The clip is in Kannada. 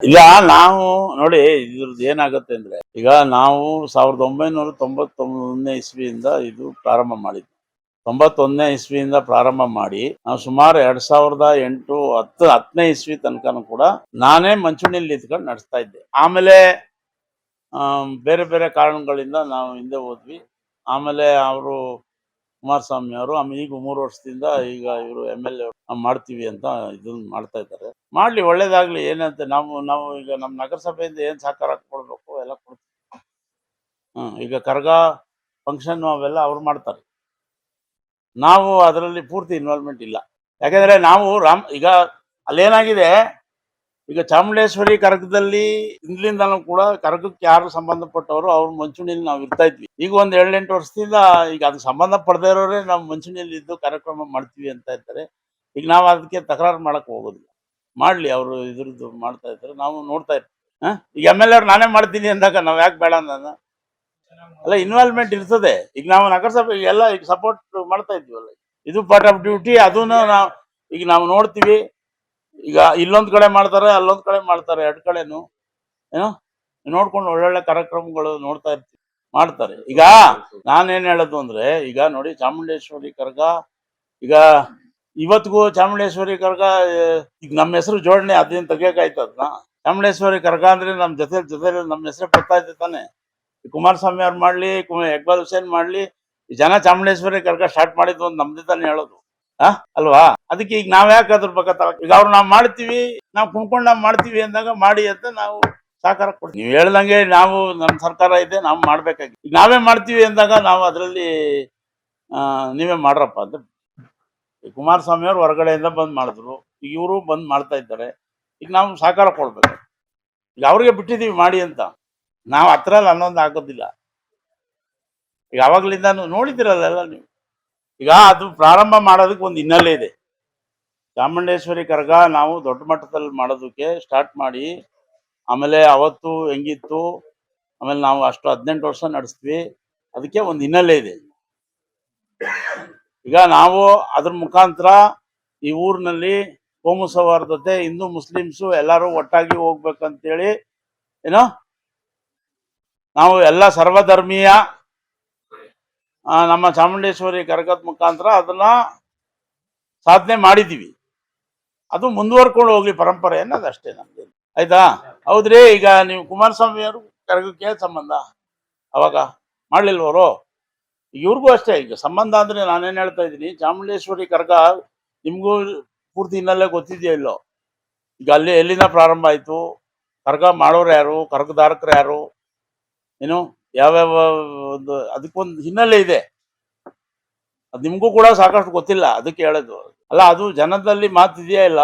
ಈಗ ನಾವು ನೋಡಿ ಇದ್ರದ್ದು ಏನಾಗುತ್ತೆ ಅಂದ್ರೆ ಈಗ ನಾವು ಸಾವಿರದ ಒಂಬೈನೂರ ತೊಂಬತ್ತೊಂದನೇ ಇಸ್ವಿಯಿಂದ ಇದು ಪ್ರಾರಂಭ ಮಾಡಿದ್ವಿ. ತೊಂಬತ್ತೊಂದನೇ ಇಸ್ವಿಯಿಂದ ಪ್ರಾರಂಭ ಮಾಡಿ ನಾವು ಸುಮಾರು ಎರಡ್ ಸಾವಿರದ ಎಂಟು ಹತ್ತು ಹತ್ತನೇ ಇಸ್ವಿ ತನಕನೂ ಕೂಡ ನಾನೇ ಮಂಚೂಣಿಯಲ್ಲಿ ಇದ್ಕೊಂಡು ನಡೆಸ್ತಾ ಇದ್ದೆ. ಆಮೇಲೆ ಆಮ್, ಬೇರೆ ಬೇರೆ ಕಾರಣಗಳಿಂದ ನಾವು ಹಿಂದೆ ಹೋದ್ವಿ. ಆಮೇಲೆ ಅವರು ಕುಮಾರಸ್ವಾಮಿ ಅವರು, ಆಮೇಲೆ ಈಗ ಮೂರು ವರ್ಷದಿಂದ ಈಗ ಇವರು ಎಂ ಎಲ್ ಎ ಮಾಡ್ತೀವಿ ಅಂತ ಇದನ್ನ ಮಾಡ್ತಾ ಇದ್ದಾರೆ. ಮಾಡ್ಲಿ, ಒಳ್ಳೇದಾಗಲಿ ಏನಂತ ನಾವು ನಾವು ಈಗ ನಮ್ಮ ನಗರಸಭೆಯಿಂದ ಏನ್ ಸಹಕಾರ ಕೊಡಬೇಕು ಎಲ್ಲ ಕೊಡ್ತೀವಿ. ಹ್ಮ್, ಈಗ ಕರ್ಗ ಫಂಕ್ಷನ್ ಅವೆಲ್ಲ ಅವ್ರು ಮಾಡ್ತಾರೆ. ನಾವು ಅದರಲ್ಲಿ ಪೂರ್ತಿ ಇನ್ವಾಲ್ವ್ಮೆಂಟ್ ಇಲ್ಲ. ಯಾಕಂದ್ರೆ ನಾವು ರಾಮ್, ಈಗ ಅಲ್ಲೇನಾಗಿದೆ ಈಗ ಚಾಮುಂಡೇಶ್ವರಿ ಕರಕದಲ್ಲಿ ಇಂದ್ಲಿಂದಲೂ ಕೂಡ ಕರಕಕ್ಕೆ ಯಾರು ಸಂಬಂಧಪಟ್ಟವರು ಅವ್ರ ಮಂಚೂಣಿಯಲ್ಲಿ ನಾವು ಇರ್ತಾ ಇದ್ವಿ. ಈಗ ಒಂದ್ ಏಳೆಂಟು ವರ್ಷದಿಂದ ಈಗ ಅದಕ್ಕೆ ಸಂಬಂಧ ಪಡೆದೇ ಇರೋರೇ ನಾವು ಮಂಚೂಣಿಯಲ್ಲಿ ಇದ್ದು ಕಾರ್ಯಕ್ರಮ ಮಾಡ್ತೀವಿ ಅಂತ ಇರ್ತಾರೆ. ಈಗ ನಾವು ಅದಕ್ಕೆ ತಕರಾರು ಮಾಡಕ್ ಹೋಗೋದಿಲ್ಲ. ಮಾಡ್ಲಿ ಅವರು ಇದ್ರದ್ದು ಮಾಡ್ತಾ ಇರ್ತಾರೆ. ನಾವು ನೋಡ್ತಾ ಇರ್ತೀವಿ? ಈಗ ಎಂ ಎಲ್ ನಾನೇ ಮಾಡ್ತೀನಿ ಅಂದಾಗ ನಾವ್ ಯಾಕೆ ಬೇಡ ಅಂದ ಅಲ್ಲ ಇನ್ವಾಲ್ವ್ಮೆಂಟ್ ಇರ್ತದೆ. ಈಗ ನಾವು ನಗರಸಭೆ ಎಲ್ಲ ಈಗ ಸಪೋರ್ಟ್ ಮಾಡ್ತಾ ಇದ್ವಲ್ಲ ಇದು ಪಾರ್ಟ್ ಆಫ್ ಡ್ಯೂಟಿ ಅದನ್ನು ನಾವು ಈಗ ನಾವು ನೋಡ್ತೀವಿ. ಈಗ ಇಲ್ಲೊಂದ್ ಕಡೆ ಮಾಡ್ತಾರೆ, ಅಲ್ಲೊಂದ್ ಕಡೆ ಮಾಡ್ತಾರೆ, ಎರಡ್ ಕಡೆನು. ಏನೋ? ನೋಡ್ಕೊಂಡು ಒಳ್ಳೊಳ್ಳೆ ಕಾರ್ಯಕ್ರಮಗಳು ನೋಡ್ತಾ ಇರ್ತೀವಿ, ಮಾಡ್ತಾರೆ. ಈಗ ನಾನೇನ್ ಹೇಳೋದು ಅಂದ್ರೆ, ಈಗ ನೋಡಿ ಚಾಮುಂಡೇಶ್ವರಿ ಕರ್ಗ, ಈಗ ಇವತ್ತಿಗೂ ಚಾಮುಂಡೇಶ್ವರಿ ಕರ್ಗ ಈಗ ನಮ್ಮ ಹೆಸರು ಜೋಡಣೆ, ಅದೇನ್ ಅದನ್ನ? ಚಾಮುಂಡೇಶ್ವರಿ ಕರ್ಗ ಅಂದ್ರೆ ನಮ್ ಜೊತೆ ಜೊತೆ ನಮ್ಮ ಹೆಸರೇ ಬರ್ತಾ ಇದ್ದೆ ತಾನೆ. ಕುಮಾರಸ್ವಾಮಿ ಅವ್ರು ಮಾಡ್ಲಿ ಇಕ್ಬಾಲ್ ಹುಸೇನ್ ಮಾಡ್ಲಿ ಜನ ಚಾಮುಂಡೇಶ್ವರಿ ಕರ್ಗ ಸ್ಟಾರ್ಟ್ ಮಾಡಿದ್ದು ಒಂದು ನಮ್ದೇ ತಾನೆ ಹೇಳೋದು. ಆ? ಅಲ್ವಾ? ಅದಕ್ಕೆ ಈಗ ನಾವ್ ಯಾಕೆ ಅದ್ರ ಬಗ್ಗೆ ಈಗ ಅವ್ರು ನಾವು ಮಾಡ್ತೀವಿ, ನಾವು ಕುಣ್ಕೊಂಡು ನಾವು ಮಾಡ್ತೀವಿ ಅಂದಾಗ ಮಾಡಿ ಅಂತ ನಾವು ಸಹಕಾರ ಕೊಡ್ತೀವಿ. ನೀವು ಹೇಳ್ದಂಗೆ ನಾವು ನಮ್ಮ ಸರ್ಕಾರ ಇದೆ, ನಾವು ಮಾಡ್ಬೇಕಾಗಿ. ಈಗ ನಾವೇ ಮಾಡ್ತೀವಿ ಅಂದಾಗ ನಾವು ಅದರಲ್ಲಿ ನೀವೇ ಮಾಡ್ರಪ್ಪ ಅಂತ. ಕುಮಾರಸ್ವಾಮಿ ಅವ್ರು ಹೊರಗಡೆಯಿಂದ ಬಂದ್ ಮಾಡಿದ್ರು, ಈಗ ಇವರು ಬಂದ್ ಮಾಡ್ತಾ ಇದ್ದಾರೆ, ಈಗ ನಾವು ಸಹಕಾರ ಕೊಡ್ಬೇಕು. ಈಗ ಅವ್ರಿಗೆ ಬಿಟ್ಟಿದೀವಿ ಮಾಡಿ ಅಂತ. ನಾವು ಹತ್ರಲ್ಲಿ ಅನ್ನೊಂದು ಆಗೋದಿಲ್ಲ ಈಗ ಅವಾಗ್ಲಿಂದ ನೋಡಿದಿರಲ್ಲ ನೀವು. ಈಗ ಅದು ಪ್ರಾರಂಭ ಮಾಡೋದಕ್ಕೆ ಒಂದು ಹಿನ್ನೆಲೆ ಇದೆ. ಚಾಮುಂಡೇಶ್ವರಿ ಕರ್ಗ ನಾವು ದೊಡ್ಡ ಮಟ್ಟದಲ್ಲಿ ಮಾಡೋದಕ್ಕೆ ಸ್ಟಾರ್ಟ್ ಮಾಡಿ, ಆಮೇಲೆ ಅವತ್ತು ಹೆಂಗಿತ್ತು, ಆಮೇಲೆ ನಾವು ಅಷ್ಟು ಹದಿನೆಂಟು ವರ್ಷ ನಡೆಸ್ತೀವಿ, ಅದಕ್ಕೆ ಒಂದು ಹಿನ್ನೆಲೆ ಇದೆ. ಈಗ ನಾವು ಅದ್ರ ಮುಖಾಂತರ ಈ ಊರಿನಲ್ಲಿ ಕೋಮು ಸೌಹಾರ್ದತೆ ಹಿಂದೂ ಮುಸ್ಲಿಮ್ಸು ಎಲ್ಲರೂ ಒಟ್ಟಾಗಿ ಹೋಗ್ಬೇಕಂತೇಳಿ, ಏನೋ, ನಾವು ಎಲ್ಲ ಸರ್ವಧರ್ಮೀಯ ನಮ್ಮ ಚಾಮುಂಡೇಶ್ವರಿ ಕರಗದ ಮುಖಾಂತರ ಅದನ್ನ ಸಾಧನೆ ಮಾಡಿದೀವಿ ಅದು ಮುಂದುವರ್ಕೊಂಡು ಹೋಗ್ಲಿ ಪರಂಪರೆ ಅನ್ನೋದು ಅಷ್ಟೇ ನಮ್ದು. ಆಯ್ತಾ? ಹೌದ್ರಿ, ಈಗ ನೀವು ಕುಮಾರಸ್ವಾಮಿ ಅವರು ಕರಗಕ್ಕೆ ಸಂಬಂಧ ಅವಾಗ ಮಾಡ್ಲಿಲ್ವರು ಇವ್ರಿಗೂ ಅಷ್ಟೇ, ಈಗ ಸಂಬಂಧ ಅಂದ್ರೆ ನಾನೇನ್ ಹೇಳ್ತಾ ಇದ್ದೀನಿ, ಚಾಮುಂಡೇಶ್ವರಿ ಕರಗ ನಿಮ್ಗೂ ಪೂರ್ತಿ ಇನ್ನಲ್ಲೇ ಗೊತ್ತಿದೆಯೋ ಇಲ್ಲೋ? ಈಗ ಅಲ್ಲಿ ಎಲ್ಲಿಂದ ಪ್ರಾರಂಭ ಆಯ್ತು? ಕರಗ ಮಾಡೋರು ಯಾರು? ಕರಗದಾರಕರು ಯಾರು? ಏನು, ಯಾವ್ಯಾವ ಒಂದು, ಅದಕ್ಕೊಂದು ಹಿನ್ನೆಲೆ ಇದೆ. ಅದು ನಿಮ್ಗೂ ಕೂಡ ಸಾಕಷ್ಟು ಗೊತ್ತಿಲ್ಲ ಅದಕ್ಕೆ ಹೇಳೋದು. ಅಲ್ಲ ಅದು ಜನದಲ್ಲಿ ಮಾತಿದೆಯಾ ಇಲ್ಲ?